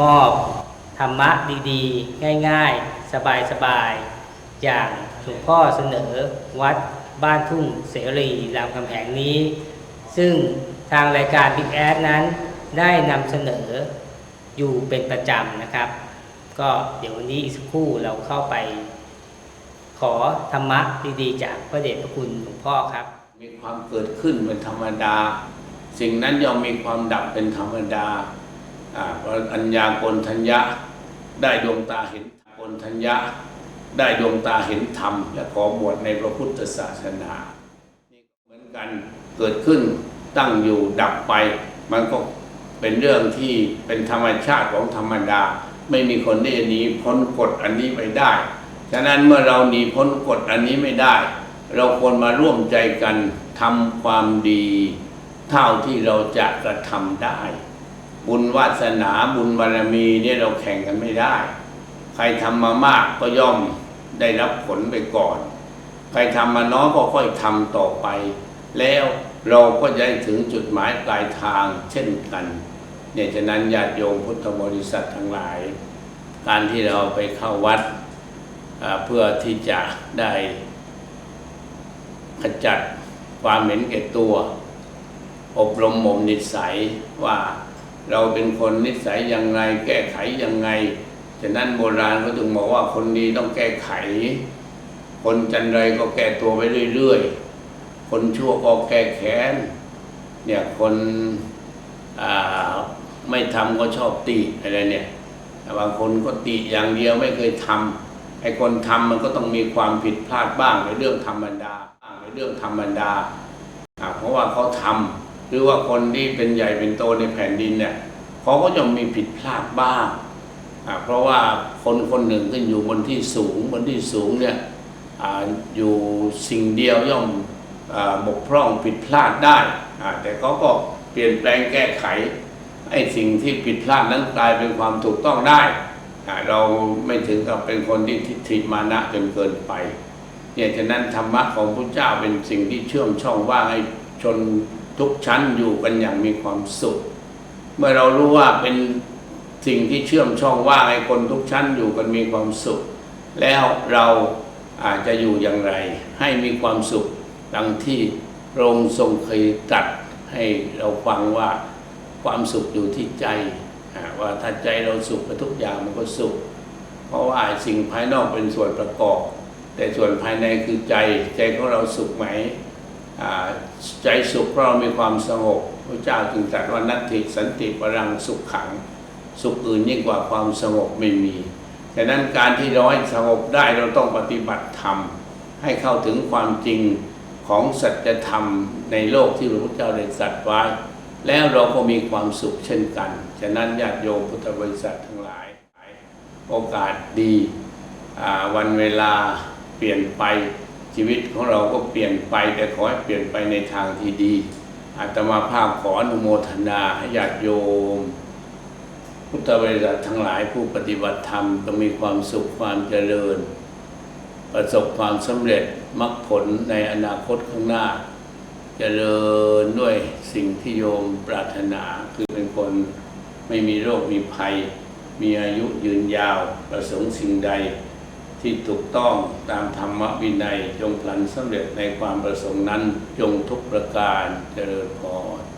มอบธรรมะดีๆ ง่ายๆ สบายๆ อย่างหลวงพ่อเสนอวัดบ้านทุ่งเสรีรามคำแหงนี้ ซึ่งทางรายการ Big a d นั้นได้นำเสนออยู่เป็นประจำนะครับ ก็เดี๋ยววันนี้อีกสักครู่เราเข้าไป ขอธรรมะดีๆ จากพระเดชพระคุณหลวงพ่อครับ มีความเกิดขึ้นเป็นธรรมดา สิ่งนั้นย่อมมีความดับเป็นธรรมดา อะอัญญาโกณทัญญะได้ดวงตาเห็นโกณทัญญะได้ดวงตาเห็นธรรม และขอบวชในพระพุทธศาสนานี่เหมือนกันเกิดขึ้นตั้งอยู่ดับไป มันก็เป็นเรื่องที่เป็นธรรมชาติของธรรมดา ไม่มีคนที่หนีพ้นกฎอันนี้ไปได้ ฉะนั้นเมื่อเราหนีพ้นกฎอันนี้ไม่ได้ เราควรมาร่วมใจกันทำความดี เท่าที่เราจะกระทำได้ บุญวาสนาบุญบารมีเนี่ยเราแข่งกันไม่ได้ ใครทำมามากก็ย่อมได้รับผลไปก่อน ใครทำมาน้อยก็ค่อยทำต่อไป แล้วเราก็จะถึงจุดหมายปลายทางเช่นกันเนี่ยฉะนั้นญาติโยมพุทธบริษัททั้งหลาย การที่เราไปเข้าวัดเพื่อที่จะได้ขจัดความเหม็นแก่ตัว อบรมบ่มนิสัยว่า เราเป็นคนนิสัยยังไง แก้ไขยังไงฉะนั้นโบราณก็จึงบอกว่าคนดีต้องแก้ไข คนจันไรก็แก้ตัวไปเรื่อยๆ คนชั่วก็แก้แค้น เนี่ยคนไม่ทำก็ชอบติอะไรเนี่ยบางคนก็ติอย่างเดียวไม่เคยทำไอ้คนทำมันก็ต้องมีความผิดพลาดบ้างในเรื่องธรรมดาบ้างในเรื่องธรรมดาเพราะว่าเขาทำ รือว่าคนที่เป็นใหญ่เป็นโตในแผ่นดินเนี่ยเขาก็จะมีผิดพลาดบ้างเพราะว่าคนคนหนึ่งขึ้นอยู่บนที่สูงบนที่สูงเนี่ยออยู่สิ่งเดียวย่อมบกพร่องผิดพลาดได้แต่เขาก็เปลี่ยนแปลงแก้ไขไอ้สิ่งที่ผิดพลาดนั้นกลายเป็นความถูกต้องได้เราไม่ถึงกับเป็นคนที่ทิฏฐิมานะจนเกินไปเนี่ยฉะนั้นธรรมะของพระเจ้าเป็นสิ่งที่เชื่อมช่องว่างให้ชน ทุกชั้นอยู่กันอย่างมีความสุข เมื่อเรารู้ว่าเป็นสิ่งที่เชื่อมช่องว่างให้คนทุกชั้นอยู่กันมีความสุข แล้วเราอาจจะอยู่อย่างไร ให้มีความสุขดังที่พระองค์ทรงเคยตรัสให้เราฟังว่าความสุขอยู่ที่ใจว่าถ้าใจเราสุขทุกอย่างมันก็สุข เพราะว่าสิ่งภายนอกเป็นส่วนประกอบ แต่ส่วนภายในคือใจใจของเราสุขไหม ใจสุขเรามีความสงบพระเจ้าจึงตรัสว่านัตถิสันติปรังสุขขัง สุขอื่นยิ่งกว่าความสงบไม่มีดังนั้นการที่เราให้สงบได้เราต้องปฏิบัติธรรม ให้เข้าถึงความจริงของสัจธรรมในโลกที่พระพุทธเจ้าได้ตรัสไว้ แล้วเราก็มีความสุขเช่นกัน ฉะนั้นญาติโยมพุทธบริษัททั้งหลาย โอกาสดีวันเวลาเปลี่ยนไป ชีวิตของเราก็เปลี่ยนไปแต่ขอให้เปลี่ยนไปในทางที่ดีอาตมาภาพขออนุโมทนาให้ญาติโยม พุทธบริษัททั้งหลายผู้ปฏิบัติธรรมก็มีความสุขความเจริญ ประสบความสำเร็จมรรคผลในอนาคตข้างหน้า เจริญด้วยสิ่งที่โยมปรารถนาคือเป็นคนไม่มีโรคมีภัย มีอายุยืนยาวประสงค์สิ่งใด ที่ถูกต้องตามธรรมวินัยจงพลันสำเร็จในความประสงค์นั้นจงทุกประการเจริญพร